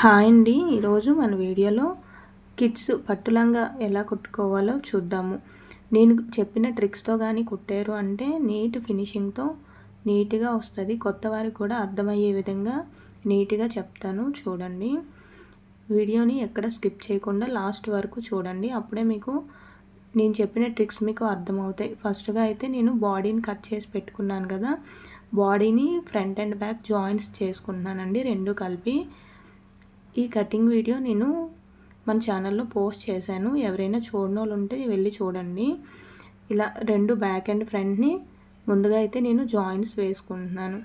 Hi అండి. ఈరోజు మన వీడియోలో కిడ్స్ పట్టులంగా ఎలా కుట్టుకోవాలో చూద్దాము. నేను చెప్పిన ట్రిక్స్తో కానీ కుట్టారు అంటే నీట్ ఫినిషింగ్తో నీట్గా వస్తుంది. కొత్త వారికి కూడా అర్థమయ్యే విధంగా నీట్గా చెప్తాను చూడండి. వీడియోని ఎక్కడ స్కిప్ చేయకుండా లాస్ట్ వరకు చూడండి. అప్పుడే మీకు నేను చెప్పిన ట్రిక్స్ మీకు అర్థమవుతాయి. ఫస్ట్గా అయితే నేను బాడీని కట్ చేసి పెట్టుకున్నాను కదా. బాడీని ఫ్రంట్ అండ్ బ్యాక్ జాయింట్స్ చేసుకుంటున్నానండి రెండు కలిపి. ఈ కటింగ్ వీడియో నేను మన ఛానల్లో పోస్ట్ చేశాను. ఎవరైనా చూడని వాళ్ళు ఉంటే వెళ్ళి చూడండి. ఇలా రెండు బ్యాక్ అండ్ ఫ్రంట్ని ముందుగా అయితే నేను జాయింట్స్ వేసుకుంటున్నాను.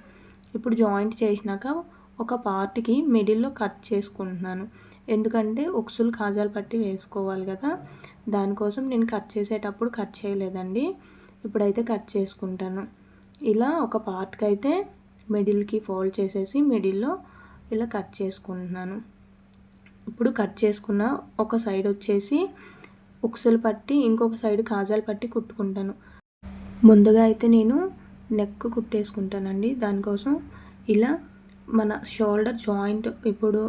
ఇప్పుడు జాయింట్ చేసినాక ఒక పార్ట్కి మిడిల్లో కట్ చేసుకుంటున్నాను. ఎందుకంటే ఉక్సులు కాజాలు పట్టి వేసుకోవాలి కదా. దానికోసం నేను కట్ చేసేటప్పుడు కట్ చేయలేదండి. ఇప్పుడైతే కట్ చేసుకుంటాను. ఇలా ఒక పార్ట్కి అయితే మిడిల్కి ఫోల్డ్ చేసేసి మిడిల్లో ఇలా కట్ చేసుకుంటున్నాను. ఇప్పుడు కట్ చేసుకున్న ఒక సైడ్ వచ్చేసి ఉక్సులు పట్టి ఇంకొక సైడ్ కాజాలు పట్టి కుట్టుకుంటాను. ముందుగా అయితే నేను నెక్ కుట్టేసుకుంటానండి. దానికోసం ఇలా మన షోల్డర్ జాయింట్ ఇప్పుడు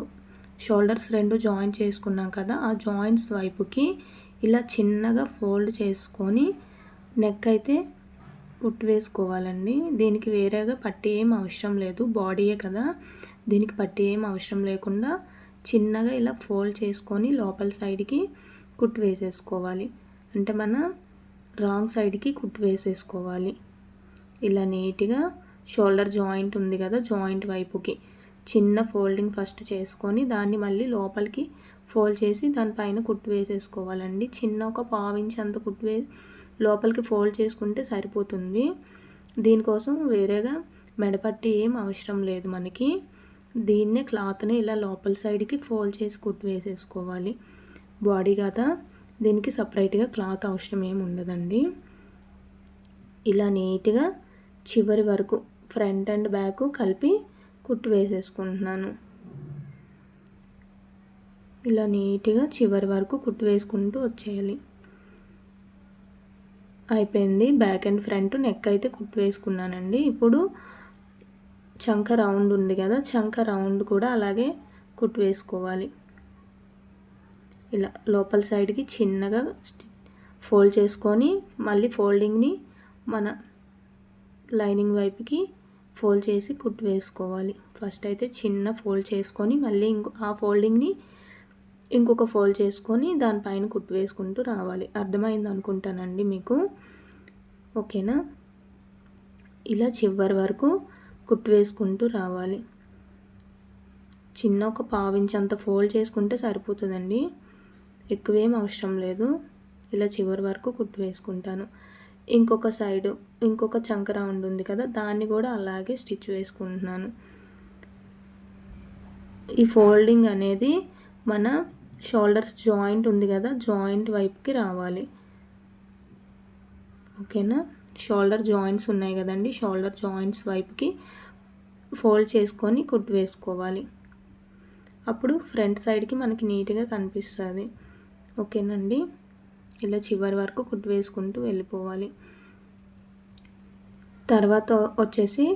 షోల్డర్స్ రెండు జాయింట్ చేసుకున్నాం కదా ఆ జాయింట్స్ వైపుకి ఇలా చిన్నగా ఫోల్డ్ చేసుకొని నెక్ అయితే కుట్టు వేసుకోవాలండి. దీనికి వేరేగా పట్టి ఏం అవసరం లేదు. బాడీయే కదా దీనికి పట్టి ఏం అవసరం లేకుండా చిన్నగా ఇలా ఫోల్డ్ చేసుకొని లోపల సైడ్కి కుట్టు వేసేసుకోవాలి. అంటే మన రాంగ్ సైడ్కి కుట్టు వేసేసుకోవాలి. ఇలా నీట్గా షోల్డర్ జాయింట్ ఉంది కదా జాయింట్ వైపుకి. చిన్న ఫోల్డింగ్ ఫస్ట్ చేసుకొని దాన్ని మళ్ళీ లోపలికి ఫోల్డ్ చేసి దానిపైన కుట్టు వేసేసుకోవాలండి. చిన్న ఒక పావించి అంత కుట్టు వే లోపలికి ఫోల్డ్ చేసుకుంటే సరిపోతుంది. దీనికోసం వేరేగా మెడపట్టి ఏం అవసరం లేదు మనకి. దీన్నే క్లాత్ని ఇలా లోపల సైడ్కి ఫోల్డ్ చేసి కుట్టు వేసేసుకోవాలి. బాడీ కదా దీనికి సపరేట్గా క్లాత్ అవసరం ఏమి ఉండదండి. ఇలా నీట్గా చివరి వరకు ఫ్రంట్ అండ్ బ్యాక్ కలిపి కుట్టు వేసేసుకుంటున్నాను. ఇలా నీట్గా చివరి వరకు కుట్టు వేసుకుంటూ వచ్చేయాలి. అయిపోయింది. బ్యాక్ అండ్ ఫ్రంట్ నెక్ అయితే కుట్టు వేసుకున్నానండి. ఇప్పుడు చంక రౌండ్ ఉంది కదా చంక రౌండ్ కూడా అలాగే కుట్టు వేసుకోవాలి. ఇలా లోపల సైడ్కి చిన్నగా ఫోల్డ్ చేసుకొని మళ్ళీ ఫోల్డింగ్ని మన లైనింగ్ వైపుకి ఫోల్డ్ చేసి కుట్టు వేసుకోవాలి. ఫస్ట్ అయితే చిన్న ఫోల్డ్ చేసుకొని మళ్ళీ ఇంకో ఆ ఫోల్డింగ్ని ఇంకొక ఫోల్డ్ చేసుకొని దానిపైన కుట్టు వేసుకుంటూ రావాలి. అర్థమైంది అనుకుంటానండి మీకు? ఓకేనా? ఇలా చివరి వరకు కుట్టు వేసుకుంటూ రావాలి. చిన్న ఒక పావించి అంత ఫోల్డ్ చేసుకుంటే సరిపోతుందండి. ఎక్కువేం అవసరం లేదు. ఇలా చివరి వరకు కుట్టు వేసుకుంటాను. ఇంకొక సైడు ఇంకొక చంక రౌండ్ ఉంది కదా దాన్ని కూడా అలాగే స్టిచ్ వేసుకుంటున్నాను. ఈ ఫోల్డింగ్ అనేది మన షోల్డర్స్ జాయింట్ ఉంది కదా జాయింట్ వైపుకి రావాలి. ఓకేనా? షోల్డర్ జాయింట్స్ ఉన్నాయి కదండి షోల్డర్ జాయింట్స్ వైపుకి ఫోల్డ్ చేసుకొని కుట్టు వేసుకోవాలి. అప్పుడు ఫ్రంట్ సైడ్కి మనకి నీట్గా కనిపిస్తుంది. ఓకేనండి? ఇలా చివరి వరకు కుట్టు వేసుకుంటూ వెళ్ళిపోవాలి. తర్వాత వచ్చేసి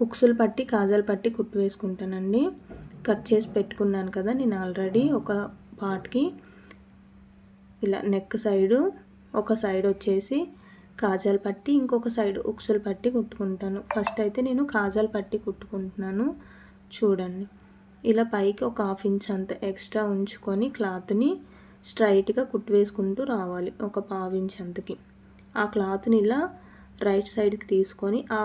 ఉక్సులు పట్టి కాజాలు పట్టి కుట్టు వేసుకుంటానండి. కట్ చేసి పెట్టుకున్నాను కదా నేను ఆల్రెడీ ఒక పార్ట్కి ఇలా నెక్ సైడు ఒక సైడ్ వచ్చేసి కాజాలు పట్టి ఇంకొక సైడ్ ఉక్సులు పట్టి కుట్టుకుంటాను. ఫస్ట్ అయితే నేను కాజాలు పట్టి కుట్టుకుంటున్నాను. చూడండి. ఇలా పైకి ఒక హాఫ్ ఇంచ్ అంత ఎక్స్ట్రా ఉంచుకొని క్లాత్ని స్ట్రైట్గా కుట్టు వేసుకుంటూ రావాలి. ఒక పావు ఇంచ్ అంతకి. ఆ క్లాత్ని ఇలా రైట్ సైడ్కి తీసుకొని ఆ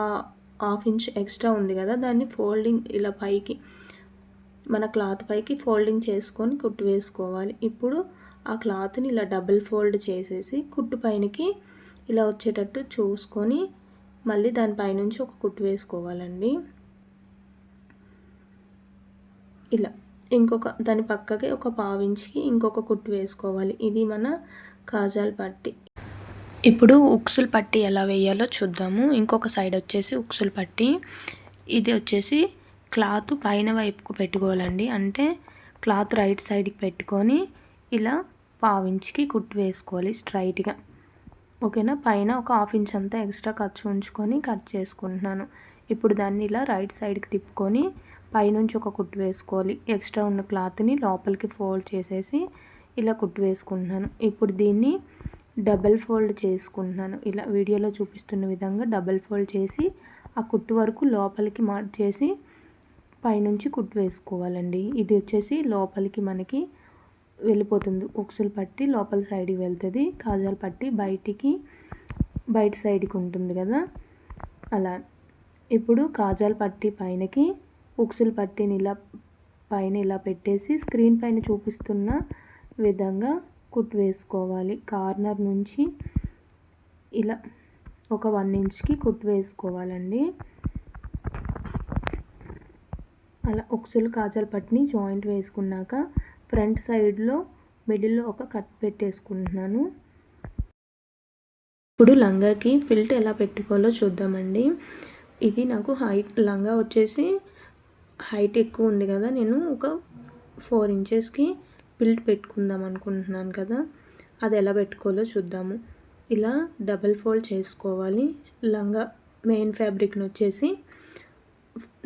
హాఫ్ ఇంచ్ ఎక్స్ట్రా ఉంది కదా దాన్ని ఫోల్డింగ్ ఇలా పైకి మన క్లాత్ పైకి ఫోల్డింగ్ చేసుకొని కుట్టు వేసుకోవాలి. ఇప్పుడు ఆ క్లాత్ని ఇలా డబుల్ ఫోల్డ్ చేసేసి కుట్టు పైనకి ఇలా వచ్చేటట్టు చూసుకొని మళ్ళీ దానిపైనుంచి ఒక కుట్టు వేసుకోవాలండి. ఇలా ఇంకొక దాని పక్కకి ఒక పావించి ఇంకొక కుట్టు వేసుకోవాలి. ఇది మన కాజాల పట్టి. ఇప్పుడు ఉక్సులు పట్టి ఎలా వేయాలో చూద్దాము. ఇంకొక సైడ్ వచ్చేసి ఉక్సులు పట్టి. ఇది వచ్చేసి క్లాత్ పైన వైపుకు పెట్టుకోవాలండి. అంటే క్లాత్ రైట్ సైడ్కి పెట్టుకొని ఇలా పావించికి కుట్టు వేసుకోవాలి స్ట్రైట్గా. ఓకేనా? పైన ఒక హాఫ్ ఇంచ్ అంతా ఎక్స్ట్రా ఖర్చు ఉంచుకొని కట్ చేసుకుంటున్నాను. ఇప్పుడు దాన్ని ఇలా రైట్ సైడ్కి తిప్పుకొని పైనుంచి ఒక కుట్టు వేసుకోవాలి. ఎక్స్ట్రా ఉన్న క్లాత్ని లోపలికి ఫోల్డ్ చేసేసి ఇలా కుట్టు వేసుకుంటున్నాను. ఇప్పుడు దీన్ని డబల్ ఫోల్డ్ చేసుకుంటున్నాను. ఇలా వీడియోలో చూపిస్తున్న విధంగా డబల్ ఫోల్డ్ చేసి ఆ కుట్టు వరకు లోపలికి మార్చేసి పైనుంచి కుట్టు వేసుకోవాలండి. ఇది వచ్చేసి లోపలికి మనకి వెళ్ళిపోతుంది. ఉక్సులు పట్టి లోపల సైడ్కి వెళ్తుంది. కాజాలు పట్టి బయటికి బయట సైడ్కి ఉంటుంది కదా? అలా. ఇప్పుడు కాజాలు పట్టి పైనకి ఉక్సులు పట్టిని ఇలా పైన ఇలా పెట్టేసి స్క్రీన్ పైన చూపిస్తున్న విధంగా కుట్టు వేసుకోవాలి. కార్నర్ నుంచి ఇలా ఒక వన్ ఇంచ్కి కుట్టు వేసుకోవాలండి. అలా ఉక్సులు కాజాలు పట్టిని జాయింట్ వేసుకున్నాక ఫ్రంట్ సైడ్లో మిడిల్లో ఒక కట్ పెట్టేసుకుంటున్నాను. ఇప్పుడు లంగాకి ఫిల్ట్ ఎలా పెట్టుకోవాలో చూద్దామండి. ఇది నాకు హైట్ లంగా వచ్చేసి హైట్ ఎక్కువ ఉంది కదా నేను ఒక ఫోర్ ఇంచెస్కి ఫిల్ట్ పెట్టుకుందాం అనుకుంటున్నాను కదా అది ఎలా పెట్టుకోవాలో చూద్దాము. ఇలా డబల్ ఫోల్డ్ చేసుకోవాలి. లంగా మెయిన్ ఫ్యాబ్రిక్ని వచ్చేసి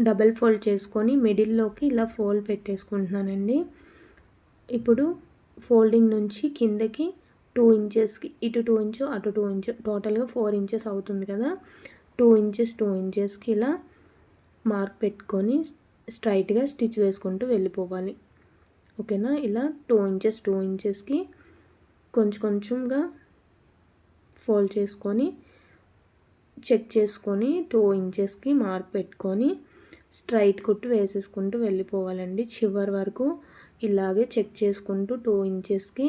డబల్ ఫోల్డ్ చేసుకొని మిడిల్లోకి ఇలా ఫోల్డ్ పెట్టేసుకుంటున్నానండి. ఇప్పుడు ఫోల్డింగ్ నుంచి కిందకి టూ ఇంచెస్కి ఇటు టూ ఇంచు అటు టూ ఇంచు టోటల్గా ఫోర్ ఇంచెస్ అవుతుంది కదా. టూ ఇంచెస్ టూ ఇంచెస్కి ఇలా మార్క్ పెట్టుకొని స్ట్రైట్గా స్టిచ్ వేసుకుంటూ వెళ్ళిపోవాలి. ఓకేనా? ఇలా టూ ఇంచెస్ టూ ఇంచెస్కి కొంచెం కొంచెంగా ఫోల్డ్ చేసుకొని చెక్ చేసుకొని టూ ఇంచెస్కి మార్క్ పెట్టుకొని స్ట్రైట్ కుట్టు వేసేసుకుంటూ వెళ్ళిపోవాలండి. చివరి వరకు ఇలాగే చెక్ చేసుకుంటూ టూ ఇంచెస్కి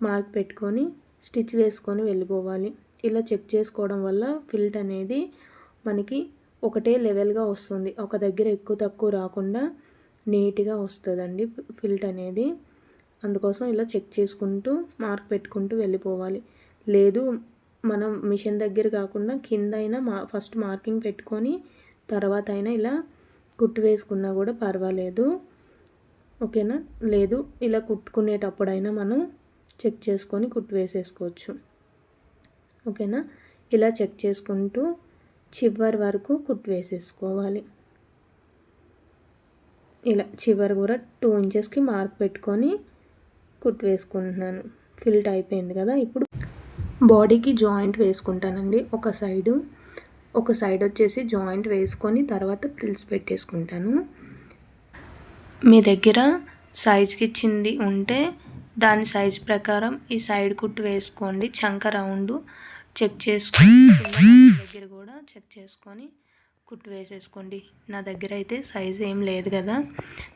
మార్క్ పెట్టుకొని స్టిచ్ వేసుకొని వెళ్ళిపోవాలి. ఇలా చెక్ చేసుకోవడం వల్ల ఫిల్ట్ అనేది మనకి ఒకటే లెవెల్గా వస్తుంది. ఒక దగ్గర ఎక్కువ తక్కువ రాకుండా నీట్గా వస్తుందండి ఫిల్ట్ అనేది. అందుకోసం ఇలా చెక్ చేసుకుంటూ మార్క్ పెట్టుకుంటూ వెళ్ళిపోవాలి. లేదు మనం మిషన్ దగ్గర కాకుండా కింద అయినా మా ఫస్ట్ మార్కింగ్ పెట్టుకొని తర్వాత అయినా ఇలా కుట్టు వేసుకున్నా కూడా పర్వాలేదు. ఓకేనా? లేదు ఇలా కుట్టుకునేటప్పుడైనా మనం చెక్ చేసుకొని కుట్టు వేసేసుకోవచ్చు. ఓకేనా? ఇలా చెక్ చేసుకుంటూ చివరి వరకు కుట్టు వేసేసుకోవాలి. ఇలా చివరి కూడా టూ ఇంచెస్కి మార్క్ పెట్టుకొని కుట్టు వేసుకుంటున్నాను. ఫిల్ట్ అయిపోయింది కదా ఇప్పుడు. బాడీకి జాయింట్ వేసుకుంటానండి ఒక సైడు. ఒక సైడ్ వచ్చేసి జాయింట్ వేసుకొని తర్వాత ప్రిల్స్ పెట్టేసుకుంటాను. మీ దగ్గర సైజ్కి ఇచ్చింది ఉంటే దాని సైజ్ ప్రకారం ఈ సైడ్ కుట్టు వేసుకోండి. చంక రౌండ్ చెక్ చేసుకొని దగ్గర కూడా చెక్ చేసుకొని కుట్టు వేసేసుకోండి. నా దగ్గర అయితే సైజ్ ఏం లేదు కదా.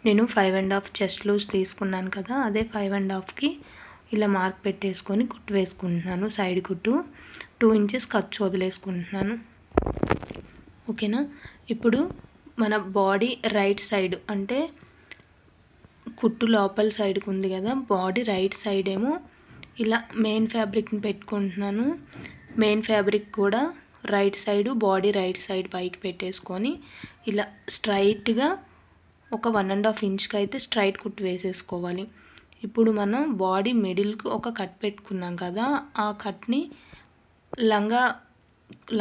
నేను five and half chest loose తీసుకున్నాను కదా. అదే ఫైవ్ అండ్ హాఫ్కి ఇలా మార్క్ పెట్టేసుకొని కుట్టు వేసుకుంటున్నాను. సైడ్ కుట్టు టూ ఇంచెస్ ఖర్చు వదిలేసుకుంటున్నాను. ఓకేనా ఇప్పుడు మన బాడీ రైట్ సైడ్ అంటే కుట్టు లోపల సైడ్కి ఉంది కదా బాడీ రైట్ సైడ్ ఏమో ఇలా మెయిన్ ఫ్యాబ్రిక్ని పెట్టుకుంటున్నాను. మెయిన్ ఫ్యాబ్రిక్ కూడా right side body right side పైకి పెట్టేసుకొని ఇలా స్ట్రైట్గా ఒక వన్ అండ్ హాఫ్ ఇంచ్కి అయితే స్ట్రైట్ కుట్టు వేసేసుకోవాలి. ఇప్పుడు మనం బాడీ మిడిల్కి ఒక కట్ పెట్టుకున్నాం కదా ఆ కట్ని లంగా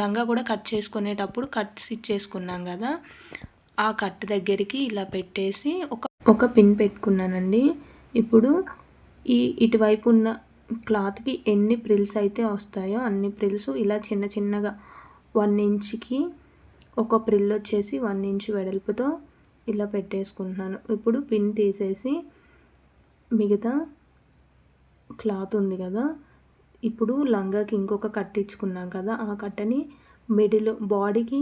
లంగా కూడా కట్ చేసుకునేటప్పుడు కట్ స్టిచ్ చేసుకున్నాం కదా ఆ కట్ దగ్గరికి ఇలా పెట్టేసి ఒక ఒక పిన్ పెట్టుకున్నానండి. ఇప్పుడు ఈ ఇటువైపు ఉన్న క్లాత్కి ఎన్ని ప్రిల్స్ అయితే వస్తాయో అన్ని ప్రిల్స్ ఇలా చిన్న చిన్నగా వన్ ఇంచ్కి ఒక ప్రిల్ వచ్చేసి వన్ ఇంచ్ వెడల్పుతో ఇలా పెట్టేసుకుంటున్నాను. ఇప్పుడు పిన్ తీసేసి మిగతా క్లాత్ ఉంది కదా. ఇప్పుడు లంగాకి ఇంకొక కట్టించుకున్నాం కదా. ఆ కట్టని మిడిల్ బాడీకి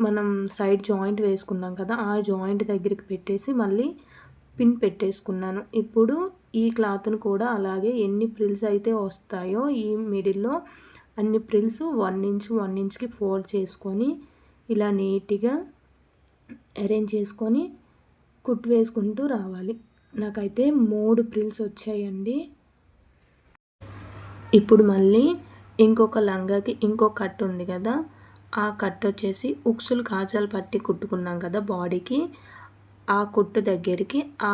మనం సైడ్ జాయింట్ వేసుకున్నాం కదా. ఆ జాయింట్ దగ్గరికి పెట్టేసి మళ్ళీ పిన్ పెట్టేసుకున్నాను. ఇప్పుడు ఈ క్లాత్ను కూడా అలాగే ఎన్ని ప్రిల్స్ అయితే వస్తాయో ఈ మిడిల్లో అన్ని ప్రిల్స్ వన్ ఇంచ్ వన్ ఇంచ్కి ఫోల్డ్ చేసుకొని ఇలా నీట్గా అరేంజ్ చేసుకొని కుట్టు వేసుకుంటూ రావాలి. నాకైతే మూడు ప్రిల్స్ వచ్చాయండి. ఇప్పుడు మళ్ళీ ఇంకొక లంగాకి ఇంకో కట్ ఉంది కదా. ఆ కట్ వచ్చేసి ఉక్సులు కాజాలు పట్టి కుట్టుకున్నాం కదా బాడీకి. ఆ కుట్టు దగ్గరికి ఆ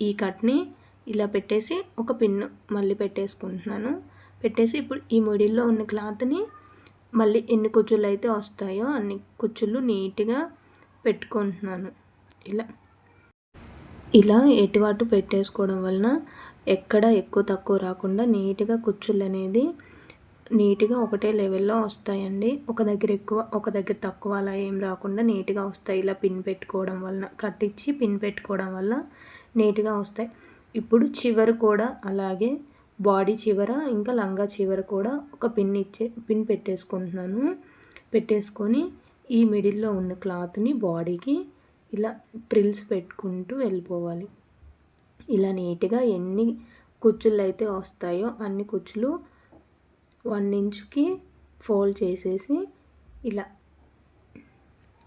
ఈ కట్ని ఇలా పెట్టేసి ఒక పిన్ను మళ్ళీ పెట్టేసుకుంటున్నాను. పెట్టేసి ఇప్పుడు ఈ మిడిల్లో ఉన్న క్లాత్ని మళ్ళీ ఎన్ని కుచ్చులు అయితే వస్తాయో అన్ని కుచ్చులు నీట్గా పెట్టుకుంటున్నాను. ఇలా. ఇలా ఎటువాటు పెట్టేసుకోవడం వలన ఎక్కడ ఎక్కువ తక్కువ రాకుండా నీట్గా కుచ్చులు అనేది నీట్గా ఒకటే లెవెల్లో వస్తాయండి. ఒక దగ్గర ఎక్కువ ఒక దగ్గర తక్కువ అలా ఏం రాకుండా నీట్గా వస్తాయి. ఇలా పిన్ పెట్టుకోవడం వలన కట్టించి పిన్ పెట్టుకోవడం వల్ల నీట్గా వస్తాయి. ఇప్పుడు చివరి కూడా అలాగే బాడీ చివర ఇంకా లంగా చివర కూడా ఒక పిన్ ఇచ్చే పిన్ పెట్టేసుకుంటున్నాను. పెట్టేసుకొని ఈ మిడిల్లో ఉన్న క్లాత్ని బాడీకి ఇలా ప్రిల్స్ పెట్టుకుంటూ వెళ్ళిపోవాలి. ఇలా నీట్గా ఎన్ని కుచ్చులు అయితే వస్తాయో అన్ని కుచ్చులు వన్ ఇంచ్కి ఫోల్డ్ చేసేసి ఇలా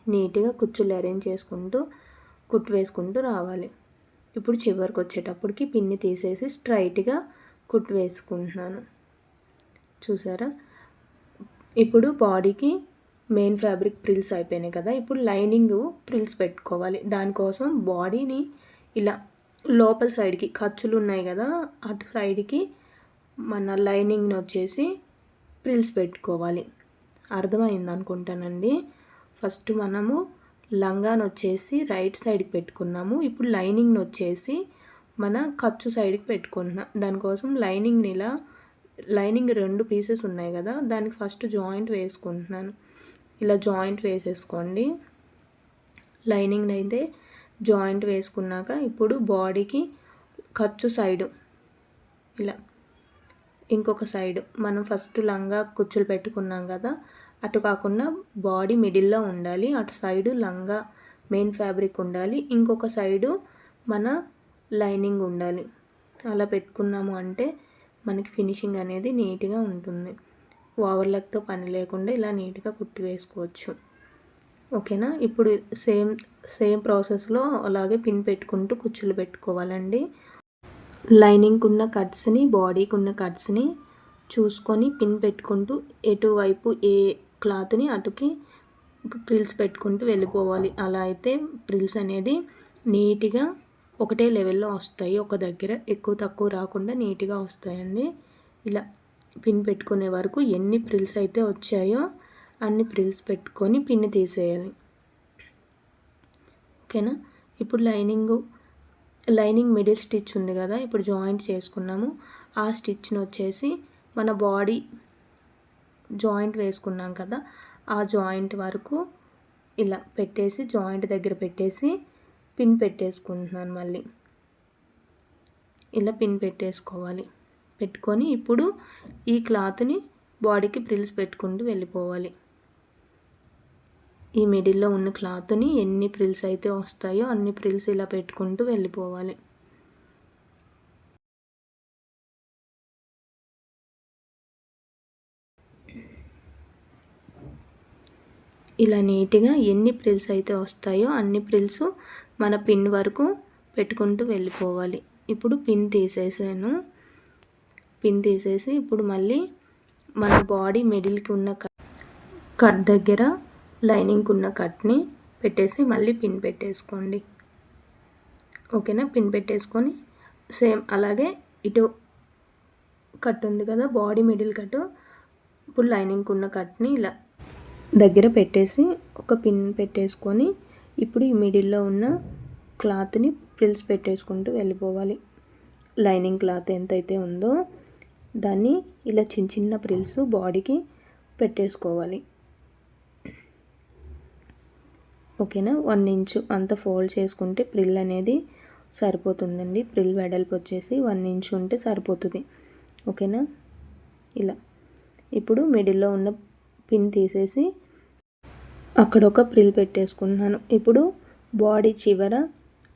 నీట్గా కుచ్చులు అరేంజ్ చేసుకుంటూ కుట్టు వేసుకుంటూ రావాలి. ఇప్పుడు చివరికి వచ్చేటప్పటికి పిన్ని తీసేసి స్ట్రైట్గా కుట్టు వేసుకుంటున్నాను. చూసారా? ఇప్పుడు బాడీకి మెయిన్ ఫ్యాబ్రిక్ ప్రిల్స్ అయిపోయినాయి కదా ఇప్పుడు లైనింగ్ ప్రిల్స్ పెట్టుకోవాలి. దానికోసం బాడీని ఇలా లోపల సైడ్కి ఖర్చులు ఉన్నాయి కదా అటు సైడ్కి మన లైనింగ్ని వచ్చేసి ప్రిల్స్ పెట్టుకోవాలి. అర్థమైంది అనుకుంటానండి ఫస్ట్ మనము లంగాను వచ్చేసి రైట్ సైడ్కి పెట్టుకున్నాము. ఇప్పుడు లైనింగ్ని వచ్చేసి మన ఖర్చు సైడ్కి పెట్టుకుంటున్నాం. దానికోసం లైనింగ్ని ఇలా లైనింగ్ రెండు పీసెస్ ఉన్నాయి కదా దానికి ఫస్ట్ జాయింట్ వేసుకుంటున్నాను. ఇలా జాయింట్ వేసేసుకోండి. లైనింగ్ అయితే జాయింట్ వేసుకున్నాక ఇప్పుడు బాడీకి ఖర్చు సైడు ఇలా ఇంకొక సైడ్ మనం ఫస్ట్ లంగా కుచ్చులు పెట్టుకున్నాం కదా అటు కాకుండా బాడీ మిడిల్లో ఉండాలి అటు సైడు లంగా మెయిన్ ఫ్యాబ్రిక్ ఉండాలి ఇంకొక సైడు మన లైనింగ్ ఉండాలి. అలా పెట్టుకున్నాము అంటే మనకి ఫినిషింగ్ అనేది నీట్గా ఉంటుంది. ఓవర్లక్తో పని లేకుండా ఇలా నీట్గా కుట్టి వేసుకోవచ్చు. ఓకేనా? ఇప్పుడు సేమ్ సేమ్ ప్రాసెస్లో అలాగే పిన్ పెట్టుకుంటూ కుచ్చులు పెట్టుకోవాలండి. లైనింగ్కి ఉన్న కట్స్ని బాడీకి ఉన్న కట్స్ని చూసుకొని పిన్ పెట్టుకుంటూ ఎటువైపు ఏ క్లాత్ని అటుకి ప్రిల్స్ పెట్టుకుంటూ వెళ్ళిపోవాలి. అలా అయితే ప్రిల్స్ అనేది నీట్గా ఒకటే లెవెల్లో వస్తాయి. ఒక దగ్గర ఎక్కువ తక్కువ రాకుండా నీట్గా వస్తాయండి. ఇలా పిన్ పెట్టుకునే వరకు ఎన్ని ప్రిల్స్ అయితే వచ్చాయో అన్ని ప్రిల్స్ పెట్టుకొని పిన్ తీసేయాలి. ఓకేనా? ఇప్పుడు లైనింగ్ లైనింగ్ మిడిల్ స్టిచ్ ఉంది కదా ఇప్పుడు జాయింట్ చేసుకున్నాము. ఆ స్టిచ్ని వచ్చేసి మన బాడీ జాయింట్ వేసుకున్నాం కదా ఆ జాయింట్ వరకు ఇలా పెట్టేసి జాయింట్ దగ్గర పెట్టేసి పిన్ పెట్టేసుకుంటున్నాను మళ్ళీ. ఇలా పిన్ పెట్టేసుకోవాలి. పెట్టుకొని ఇప్పుడు ఈ క్లాత్ని బాడీకి ప్రిల్స్ పెట్టుకుంటూ వెళ్ళిపోవాలి. ఈ మిడిల్లో ఉన్న క్లాత్ని ఎన్ని ప్రిల్స్ అయితే వస్తాయో అన్ని ప్రిల్స్ ఇలా పెట్టుకుంటూ వెళ్ళిపోవాలి. ఇలా నీట్గా ఎన్ని ప్రిల్స్ అయితే వస్తాయో అన్ని ప్రిల్స్ మన పిన్ వరకు పెట్టుకుంటూ వెళ్ళిపోవాలి. ఇప్పుడు పిన్ తీసేసాను. పిన్ తీసేసి ఇప్పుడు మళ్ళీ మన బాడీ మిడిల్కి ఉన్న కట్ దగ్గర లైనింగ్కి ఉన్న కట్ని పెట్టేసి మళ్ళీ పిన్ పెట్టేసుకోండి. ఓకేనా? పిన్ పెట్టేసుకొని సేమ్ అలాగే ఇటు కట్ ఉంది కదా బాడీ మిడిల్ కట్ ఇప్పుడు లైనింగ్కి ఉన్న కట్ని ఇలా దగ్గర పెట్టేసి ఒక పిన్ పెట్టేసుకొని ఇప్పుడు ఈ మిడిల్లో ఉన్న క్లాత్ని ప్రిల్స్ పెట్టేసుకుంటూ వెళ్ళిపోవాలి. లైనింగ్ క్లాత్ ఎంతైతే ఉందో దాన్ని ఇలా చిన్న చిన్న ప్రిల్స్ బాడీకి పెట్టేసుకోవాలి. ఓకేనా? వన్ ఇంచు అంత ఫోల్డ్ చేసుకుంటే ప్రిల్ అనేది సరిపోతుందండి. ప్రిల్ వెడల్పు వచ్చేసి వన్ ఇంచ్ ఉంటే సరిపోతుంది. ఓకేనా? ఇలా. ఇప్పుడు మిడిల్లో ఉన్న పిన్ తీసేసి అక్కడ ఒక ప్రిల్ పెట్టేసుకుంటున్నాను. ఇప్పుడు బాడీ చివర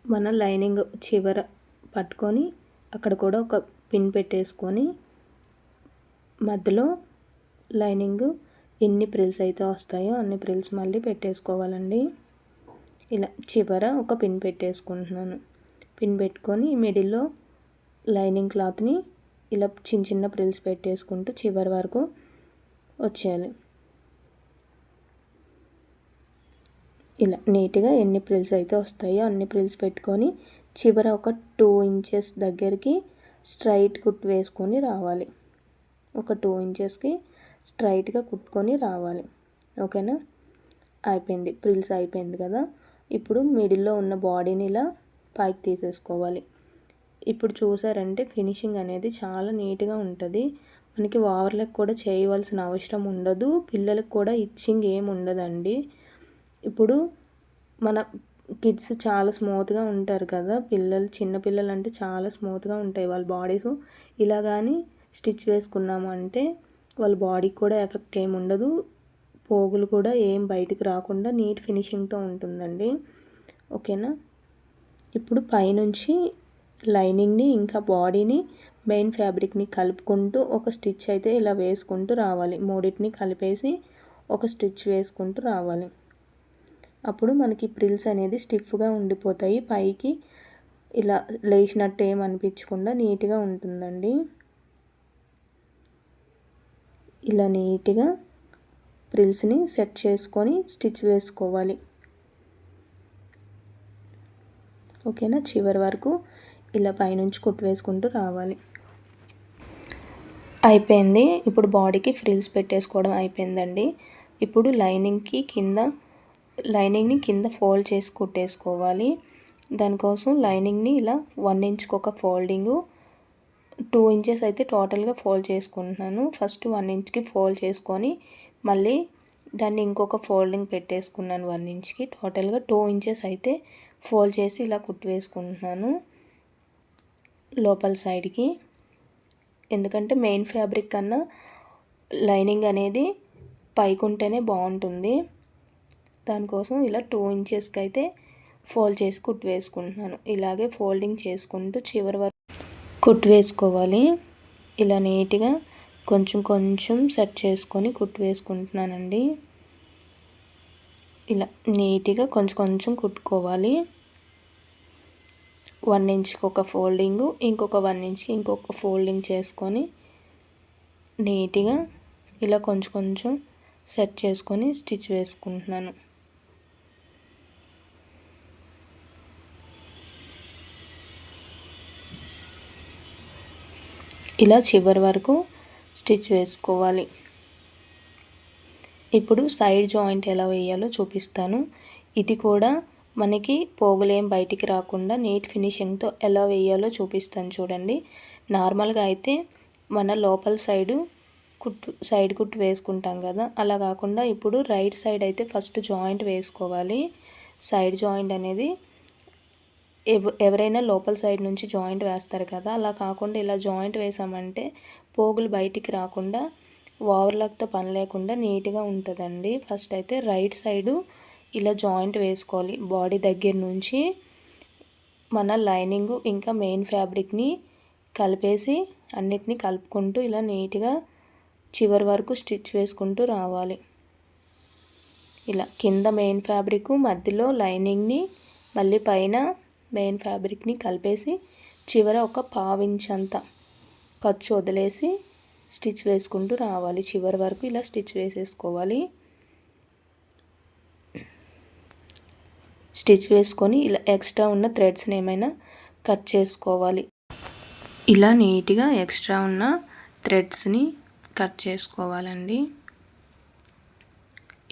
మన లైనింగ్ చివర పట్టుకొని అక్కడ కూడా ఒక పిన్ పెట్టేసుకొని మధ్యలో లైనింగ్ ఎన్ని ప్రిల్స్ అయితే వస్తాయో అన్ని ప్రిల్స్ మళ్ళీ పెట్టేసుకోవాలండి. ఇలా చివర ఒక పిన్ పెట్టేసుకుంటున్నాను. పిన్ పెట్టుకొని మిడిల్లో లైనింగ్ క్లాత్ని ఇలా చిన్న చిన్న ప్రిల్స్ పెట్టేసుకుంటూ చివరి వరకు వచ్చేయాలి. ఇలా నీట్గా ఎన్ని ప్రిల్స్ అయితే వస్తాయో అన్ని ప్రిల్స్ పెట్టుకొని చివర ఒక టూ ఇంచెస్ దగ్గరికి స్ట్రైట్ కుట్టు వేసుకొని రావాలి. ఒక టూ ఇంచెస్కి స్ట్రైట్గా కుట్టుకొని రావాలి. ఓకేనా అయిపోయింది. ప్రిల్స్ అయిపోయింది కదా? ఇప్పుడు మిడిల్లో ఉన్న బాడీని ఇలా పైకి తీసేసుకోవాలి. ఇప్పుడు చూసారంటే ఫినిషింగ్ అనేది చాలా నీట్గా ఉంటుంది. మనకి ఓవర్లకు కూడా చేయవలసిన అవసరం ఉండదు. పిల్లలకు కూడా ఇచ్చింగ్ ఏమి ఉండదండి. ఇప్పుడు మన కిడ్స్ చాలా స్మూత్గా ఉంటారు కదా. పిల్లలు చిన్నపిల్లలు అంటే చాలా స్మూత్గా ఉంటాయి వాళ్ళ బాడీస్. ఇలా కానీ స్టిచ్ వేసుకున్నాము అంటే వాళ్ళ బాడీకి కూడా ఎఫెక్ట్ ఏమి ఉండదు. పోగులు కూడా ఏం బయటికి రాకుండా నీట్ ఫినిషింగ్తో ఉంటుందండి. ఓకేనా? ఇప్పుడు పైనుంచి లైనింగ్ని ఇంకా బాడీని మెయిన్ ఫ్యాబ్రిక్ని కలుపుకుంటూ ఒక స్టిచ్ అయితే ఇలా వేసుకుంటూ రావాలి. మూడింటిని కలిపేసి ఒక స్టిచ్ వేసుకుంటూ రావాలి. అప్పుడు మనకి ప్రిల్స్ అనేది స్టిఫ్గా ఉండిపోతాయి. పైకి ఇలా లేచినట్టు ఏం అనిపించకుండా నీట్గా ఉంటుందండి. ఇలా నీట్గా ప్రిల్స్ని సెట్ చేసుకొని స్టిచ్ వేసుకోవాలి. ఓకేనా? చివరి వరకు ఇలా పైనుంచి కుట్టు వేసుకుంటూ రావాలి. అయిపోయింది. ఇప్పుడు బాడీకి ఫ్రిల్స్ పెట్టేసుకోవడం అయిపోయిందండి. ఇప్పుడు లైనింగ్కి కింద లైనింగ్ని కింద ఫోల్డ్ చేసి కుట్టేసుకోవాలి. దానికోసం లైనింగ్ని ఇలా వన్ ఇంచ్కి ఒక ఫోల్డింగు టూ ఇంచెస్ అయితే టోటల్గా ఫోల్డ్ చేసుకుంటున్నాను. ఫస్ట్ వన్ ఇంచ్కి ఫోల్డ్ చేసుకొని మళ్ళీ దాన్ని ఇంకొక ఫోల్డింగ్ పెట్టేసుకున్నాను వన్ ఇంచ్కి. టోటల్గా టూ ఇంచెస్ అయితే ఫోల్డ్ చేసి ఇలా కుట్టి వేసుకుంటున్నాను లోపల సైడ్కి. ఎందుకంటే మెయిన్ ఫ్యాబ్రిక్ కన్నా లైనింగ్ అనేది పైకి ఉంటేనే బాగుంటుంది. దానికోసం ఇలా టూ ఇంచెస్కి అయితే ఫోల్డ్ చేసి కుట్టు వేసుకుంటున్నాను. ఇలాగే ఫోల్డింగ్ చేసుకుంటూ చివరి వరకు కుట్టు వేసుకోవాలి. ఇలా నీట్గా కొంచెం కొంచెం సెట్ చేసుకొని కుట్టు వేసుకుంటున్నానండి. ఇలా నీట్గా కొంచెం కొంచెం కుట్టుకోవాలి. వన్ ఇంచ్కి ఒక ఫోల్డింగ్ ఇంకొక వన్ ఇంచ్కి ఇంకొక ఫోల్డింగ్ చేసుకొని నీట్గా ఇలా కొంచెం కొంచెం సెట్ చేసుకొని స్టిచ్ వేసుకుంటున్నాను. ఇలా చివరి వరకు స్టిచ్ వేసుకోవాలి. ఇప్పుడు సైడ్ జాయింట్ ఎలా వేయాలో చూపిస్తాను. ఇది కూడా మనకి పోగులేం బయటికి రాకుండా నీట్ ఫినిషింగ్తో ఎలా వేయాలో చూపిస్తాను చూడండి. నార్మల్గా అయితే మన లోపల సైడు కుట్టు సైడ్ కుట్టు వేసుకుంటాం కదా. అలా కాకుండా ఇప్పుడు రైట్ సైడ్ అయితే ఫస్ట్ జాయింట్ వేసుకోవాలి. సైడ్ జాయింట్ అనేది ఎవరైనా లోపల సైడ్ నుంచి జాయింట్ వేస్తారు కదా. అలా కాకుండా ఇలా జాయింట్ వేసామంటే పోగులు బయటికి రాకుండా ఓవర్లాక్తో పని లేకుండా నీట్గా ఉంటుందండి. ఫస్ట్ అయితే రైట్ సైడు ఇలా జాయింట్ వేసుకోవాలి. బాడీ దగ్గర నుంచి మన లైనింగ్ ఇంకా మెయిన్ ఫ్యాబ్రిక్ని కలిపేసి అన్నిటినీ కలుపుకుంటూ ఇలా నీట్గా చివరి వరకు స్టిచ్ వేసుకుంటూ రావాలి. ఇలా కింద మెయిన్ ఫ్యాబ్రిక్ మధ్యలో లైనింగ్ని మళ్ళీ పైన మెయిన్ ఫ్యాబ్రిక్ని కలిపేసి చివర ఒక పావించంతా ఖర్చు వదిలేసి స్టిచ్ వేసుకుంటూ రావాలి. చివరి వరకు ఇలా స్టిచ్ వేసేసుకోవాలి. స్టిచ్ వేసుకొని ఇలా ఎక్స్ట్రా ఉన్న థ్రెడ్స్ని ఏమైనా కట్ చేసుకోవాలి. ఇలా నీట్గా ఎక్స్ట్రా ఉన్న థ్రెడ్స్ని కట్ చేసుకోవాలండి.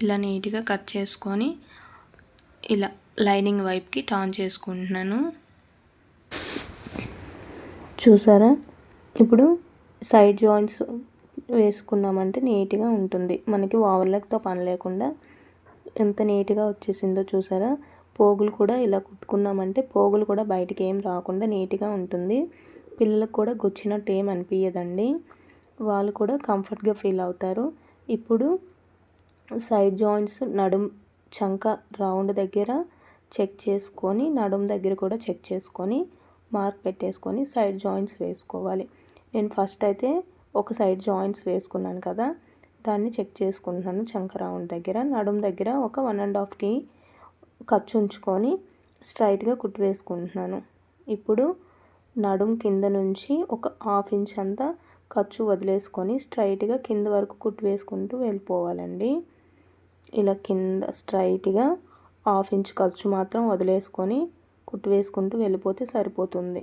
ఇలా నీట్గా కట్ చేసుకొని ఇలా లైనింగ్ వైపుకి టాన్ చేసుకుంటున్నాను. చూసారా? ఇప్పుడు సైడ్ జాయింట్స్ వేసుకున్నామంటే నీట్గా ఉంటుంది. మనకి ఓవర్లెక్తో పని లేకుండా ఎంత నీట్గా వచ్చేసిందో చూసారా? పోగులు కూడా ఇలా కుట్టుకున్నామంటే పోగులు కూడా బయటికి ఏం రాకుండా నీట్గా ఉంటుంది. పిల్లలకు కూడా గుచ్చినట్టు ఏం అనిపించదండి వాళ్ళు కూడా కంఫర్ట్గా ఫీల్ అవుతారు. ఇప్పుడు సైడ్ జాయింట్స్ నడుం చంక రౌండ్ దగ్గర చెక్ చేసుకొని నడుం దగ్గర కూడా చెక్ చేసుకొని మార్క్ పెట్టేసుకొని సైడ్ జాయింట్స్ వేసుకోవాలి. నేను ఫస్ట్ అయితే ఒక సైడ్ జాయింట్స్ వేసుకున్నాను కదా దాన్ని చెక్ చేసుకుంటున్నాను చంకరౌండ్ దగ్గర. నడుము దగ్గర ఒక వన్ అండ్ హాఫ్కి ఖర్చు ఉంచుకొని స్ట్రైట్గా కుట్టు వేసుకుంటున్నాను. ఇప్పుడు నడుం కింద నుంచి ఒక హాఫ్ ఇంచ్ అంతా ఖర్చు వదిలేసుకొని స్ట్రైట్గా కింద వరకు కుట్టు వేసుకుంటూ వెళ్ళిపోవాలండి. ఇలా కింద స్ట్రైట్గా హాఫ్ ఇంచ్ ఖర్చు మాత్రం వదిలేసుకొని కుట్టు వేసుకుంటూ వెళ్ళిపోతే సరిపోతుంది.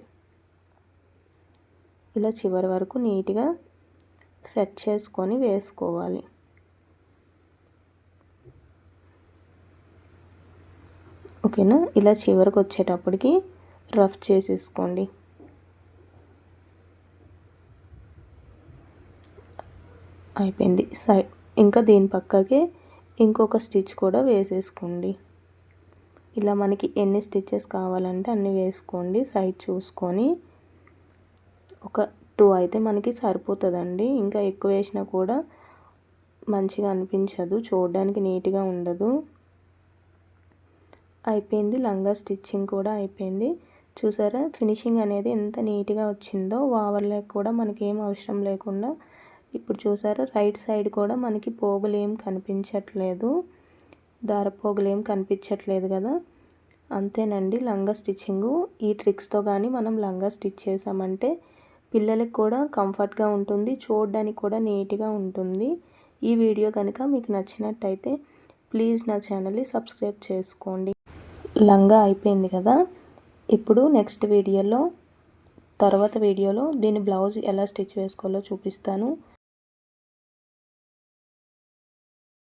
ఇలా చివరి వరకు నీట్గా సెట్ చేసుకొని వేసుకోవాలి. ఓకేనా? ఇలా చివరికి వచ్చేటప్పటికి రఫ్ చేసేసుకోండి. అయిపోయింది. సై ఇంకా దీని పక్కకే ఇంకొక స్టిచ్ కూడా వేసేసుకోండి. ఇలా మనకి ఎన్ని స్టిచ్చెస్ కావాలంటే అన్ని వేసుకోండి. సైజ్ చూసుకొని ఒక టూ అయితే మనకి సరిపోతుందండి. ఇంకా ఎక్కువ వేసినా కూడా మంచిగా అనిపించదు. చూడడానికి నీట్గా ఉండదు. అయిపోయింది. లంగా స్టిచ్చింగ్ కూడా అయిపోయింది. చూసారా? ఫినిషింగ్ అనేది ఎంత నీట్గా వచ్చిందో వావర్లకు కూడా మనకి ఏం అవసరం లేకుండా. ఇప్పుడు చూసారా? రైట్ సైడ్ కూడా మనకి పోగులు ఏం కనిపించట్లేదు. దార పోగులు ఏం కనిపించట్లేదు కదా? అంతేనండి లంగా స్టిచ్చింగు. ఈ ట్రిక్స్తో కానీ మనం లంగా స్టిచ్ చేసామంటే పిల్లలకు కూడా కంఫర్ట్గా ఉంటుంది చూడడానికి కూడా నీట్గా ఉంటుంది. ఈ వీడియో కనుక మీకు నచ్చినట్టయితే ప్లీజ్ నా ఛానల్ని సబ్స్క్రైబ్ చేసుకోండి. లంగా అయిపోయింది కదా? ఇప్పుడు నెక్స్ట్ వీడియోలో తర్వాత వీడియోలో దీని బ్లౌజ్ ఎలా స్టిచ్ వేసుకోవాలో చూపిస్తాను.